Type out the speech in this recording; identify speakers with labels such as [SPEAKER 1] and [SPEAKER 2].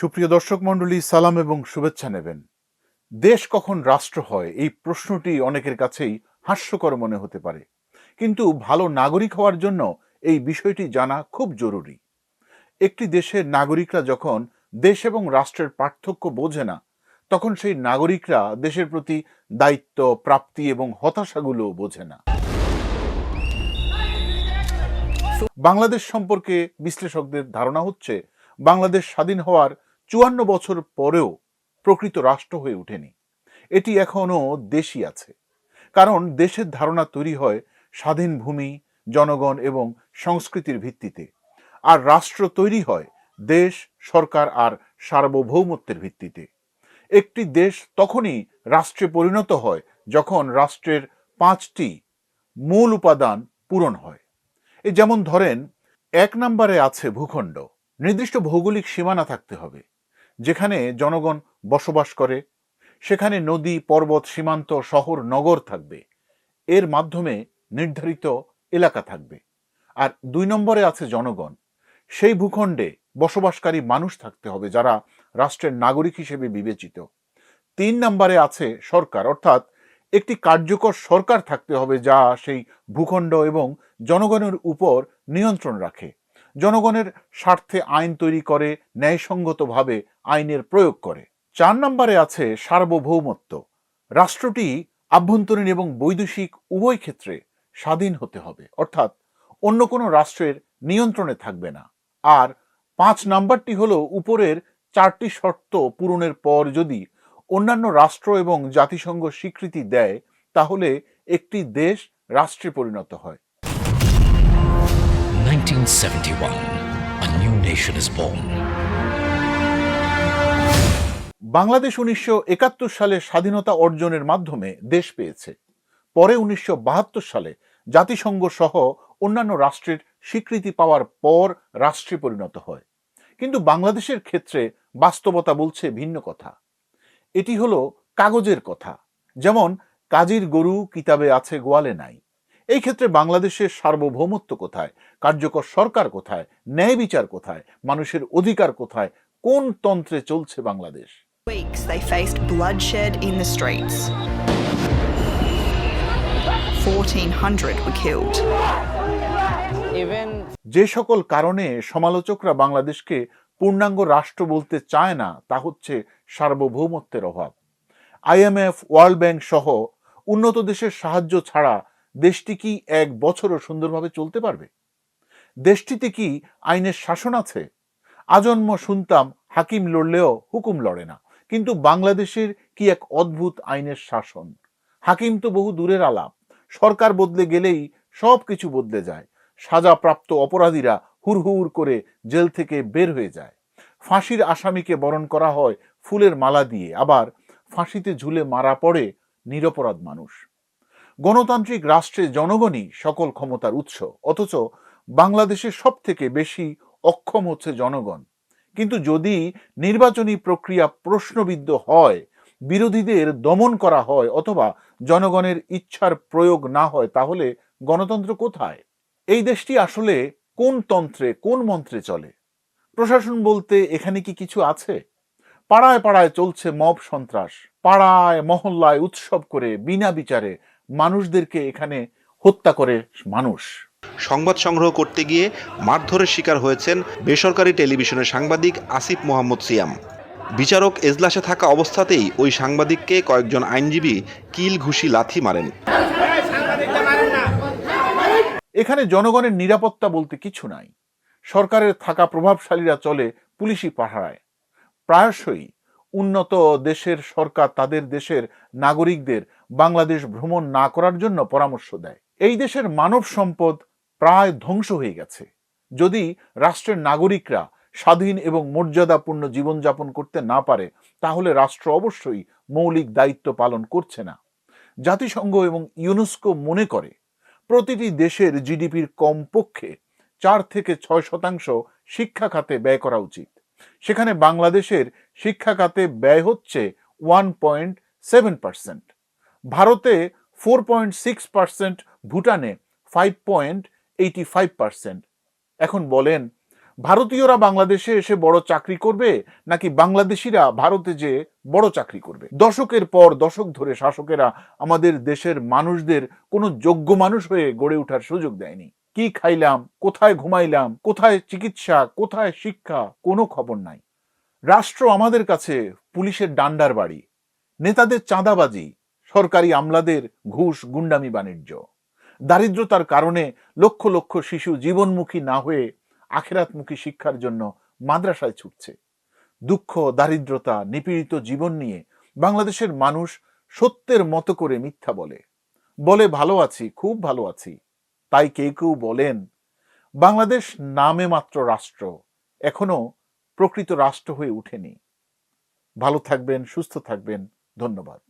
[SPEAKER 1] সুপ্রিয় দর্শক মণ্ডলী, সালাম এবং শুভেচ্ছা নেবেন। দেশ কখন রাষ্ট্র হয়, এই প্রশ্নটি অনেকের কাছেই হাস্যকর মনে হতে পারে। কিন্তু ভালো নাগরিক হওয়ার জন্য এই বিষয়টি জানা খুব জরুরি। একটি দেশের নাগরিকরা যখন দেশ এবং রাষ্ট্রের পার্থক্য বোঝে না, তখন সেই নাগরিকরা দেশের প্রতি দায়িত্ব, প্রাপ্তি এবং হতাশাগুলো বোঝে না। বাংলাদেশ সম্পর্কে বিশ্লেষকদের ধারণা হচ্ছে, বাংলাদেশ স্বাধীন হওয়ার চুয়ান্ন বছর পরেও প্রকৃত রাষ্ট্র হয়ে ওঠেনি। এটি এখনও দেশই আছে। কারণ দেশের ধারণা তৈরি হয় স্বাধীন ভূমি, জনগণ এবং সংস্কৃতির ভিত্তিতে। আর রাষ্ট্র তৈরি হয় দেশ, সরকার আর সার্বভৌমত্বের ভিত্তিতে। একটি দেশ তখনই রাষ্ট্রে পরিণত হয় যখন রাষ্ট্রের পাঁচটি মূল উপাদান পূরণ হয়। এই যেমন ধরেন, এক নম্বরে আছে ভূখণ্ড। নির্দিষ্ট ভৌগোলিক সীমানা থাকতে হবে। যেখানে জনগণ বসবাস করে, সেখানে নদী, পর্বত, সীমান্ত, শহর, নগর থাকবে। এর মাধ্যমে নির্ধারিত এলাকা থাকবে। আর দুই নম্বরে আছে জনগণ। সেই ভূখণ্ডে বসবাসকারী মানুষ থাকতে হবে যারা রাষ্ট্রের নাগরিক হিসেবে বিবেচিত। তিন নম্বরে আছে সরকার, অর্থাৎ একটি কার্যকর সরকার থাকতে হবে যা সেই ভূখণ্ড এবং জনগণের উপর নিয়ন্ত্রণ রাখে। জনগণের স্বার্থে আইন তৈরি করে, ন্যায়সঙ্গতভাবে আইনের প্রয়োগ করে। চার নম্বরে আছে সার্বভৌমত্ব। রাষ্ট্রটি আভ্যন্তরীণ এবং বৈদেশিক উভয় ক্ষেত্রে স্বাধীন হতে হবে। অর্থাৎ অন্য কোনো রাষ্ট্রের নিয়ন্ত্রণে থাকবে না। আর পাঁচ নাম্বারটি হলো উপরের চারটি শর্ত পূরণের পর যদি অন্যান্য রাষ্ট্র এবং জাতিসংঘ স্বীকৃতি দেয়, তাহলে একটি দেশ রাষ্ট্রে পরিণত হয়।
[SPEAKER 2] 1971, a new nation is born.
[SPEAKER 1] Bangladesh উনিশশো একাত্তর সালে স্বাধীনতা অর্জনের মাধ্যমে দেশ পেয়েছে। পরে উনিশশো বাহাত্তর সালে জাতিসংঘ সহ অন্যান্য রাষ্ট্রের স্বীকৃতি পাওয়ার পর রাষ্ট্রে পরিণত হয়। কিন্তু বাংলাদেশের ক্ষেত্রে বাস্তবতা বলছে ভিন্ন কথা। এটি হলো কাগজের কথা। যেমন কাজীর গরু কিতাবে আছে গোয়ালে নাই। এই ক্ষেত্রে বাংলাদেশের সার্বভৌমত্ব কোথায়? কার্যকর সরকার কোথায়? ন্যায় বিচার কোথায়? মানুষের অধিকার কোথায়? কোন তন্ত্রে চলছে Bangladesh?
[SPEAKER 3] Weeks they faced bloodshed in the streets. 1,400 were killed.
[SPEAKER 1] যে সকল কারণে সমালোচকরা বাংলাদেশকে পূর্ণাঙ্গ রাষ্ট্র বলতে চায় না তা হচ্ছে সার্বভৌমত্বের অভাব। আইএমএফ ওয়ার্ল্ড ব্যাংক সহ উন্নত দেশের সাহায্য ছাড়া দেশটি কি এক বছরও সুন্দরভাবে চলতে পারবে? দেশটিতে কি আইনের শাসন আছে? আজন্ম শুনতাম হাকিম লড়লেও হুকুম লড়ে না। কিন্তু বাংলাদেশের কি এক অদ্ভুত আইনের শাসন? হাকিম তো বহু দূরের আলাপ। সরকার বদলে গেলেই সব কিছু বদলে যায়। সাজাপ্রাপ্ত অপরাধীরা হুড়হুড় করে জেল থেকে বের হয়ে যায়। ফাঁসির আসামিকে বরণ করা হয় ফুলের মালা দিয়ে। আবার ফাঁসিতে ঝুলে মারা পড়ে নিরপরাধ মানুষ। গণতান্ত্রিক রাষ্ট্রে জনগণই সকল ক্ষমতার উৎস, অথচ বাংলাদেশের সব থেকে বেশি অক্ষম হচ্ছে জনগণ। কিন্তু যদি নির্বাচনী প্রক্রিয়া প্রশ্নবিদ্ধ হয়, বিরোধীদের দমন করা হয়, অথবা জনগণের ইচ্ছার প্রয়োগ না হয়, তাহলে গণতন্ত্র কোথায়? এই দেশটি আসলে কোন তন্ত্রে, কোন মন্ত্রে চলে? প্রশাসন বলতে এখানে কি কিছু আছে? পাড়ায় পাড়ায় চলছে মব সন্ত্রাস, পাড়ায় মহল্লায় উৎসব করে বিনা বিচারে মানুষদেরকে এখানে হত্যা করে মানুষ।
[SPEAKER 4] সংবাদ সংগ্রহ করতে গিয়ে মারধরের শিকার হয়েছেন বেসরকারি টেলিভিশনের সাংবাদিক আসিফ মোহাম্মদ সিয়াম। বিচারক এজলাসে থাকা অবস্থাতেই ওই সাংবাদিককে কয়েকজন আইনজীবী কিল ঘুষি লাথি মারেন।
[SPEAKER 1] এখানে জনগণের নিরাপত্তা বলতে কিছু নাই। সরকারের থাকা প্রভাবশালীরা চলে পুলিশি পাহারায়। প্রায়শই উন্নত দেশের সরকার তাদের দেশের নাগরিকদের বাংলাদেশ ভ্রমণ না করার জন্য পরামর্শ দেয়। এই দেশের মানব সম্পদ প্রায় ধ্বংস হয়ে গেছে। যদি রাষ্ট্রের নাগরিকরা স্বাধীন এবং মর্যাদাপূর্ণ জীবনযাপন করতে না পারে, তাহলে রাষ্ট্র অবশ্যই মৌলিক দায়িত্ব পালন করছে না। জাতিসংঘ এবং ইউনেস্কো মনে করে, প্রতিটি দেশের জিডিপির কমপক্ষে চার থেকে ছয় শতাংশ শিক্ষা খাতে ব্যয় করা উচিত। সেখানে বাংলাদেশের শিক্ষা খাতে ব্যয় হচ্ছে ওয়ান পয়েন্ট সেভেন পার্সেন্ট ভারতে four point six percent ভুটানে five point eighty five percent এখন বলেন, ভারতীয়রা বাংলাদেশে এসে বড় চাকরি করবে, নাকি বাংলাদেশিরা ভারতে যে বড় চাকরি করবে? দশকের পর দশক ধরে শাসকেরা আমাদের দেশের মানুষদের কোনো যোগ্য মানুষ হয়ে গড়ে ওঠার সুযোগ দেয়নি। কি খাইলাম, কোথায় ঘুমাইলাম, কোথায় চিকিৎসা, কোথায় শিক্ষা, কোনো খবর নাই। রাষ্ট্র আমাদের কাছে পুলিশের ডান্ডার বাড়ি। নেতাদের চাঁদাবাজি, সরকারি আমলাদের ঘুষ, গুন্ডামি বাণিজ্য। দারিদ্রতার কারণে লক্ষ লক্ষ শিশু জীবনমুখী না হয়ে আখেরাতমুখী শিক্ষার জন্য মাদ্রাসায় ছুটছে। দুঃখ, দারিদ্রতা, নিপীড়িত জীবন নিয়ে বাংলাদেশের মানুষ সত্যের মতো করে মিথ্যা বলে। বলে, ভালো আছি, খুব ভালো আছি। তাই কেউ কেউ বলেন, বাংলাদেশ নামে মাত্র রাষ্ট্র। এখনও প্রকৃত রাষ্ট্র হয়ে ওঠেনি ভালো থাকবেন সুস্থ থাকবেন। ধন্যবাদ।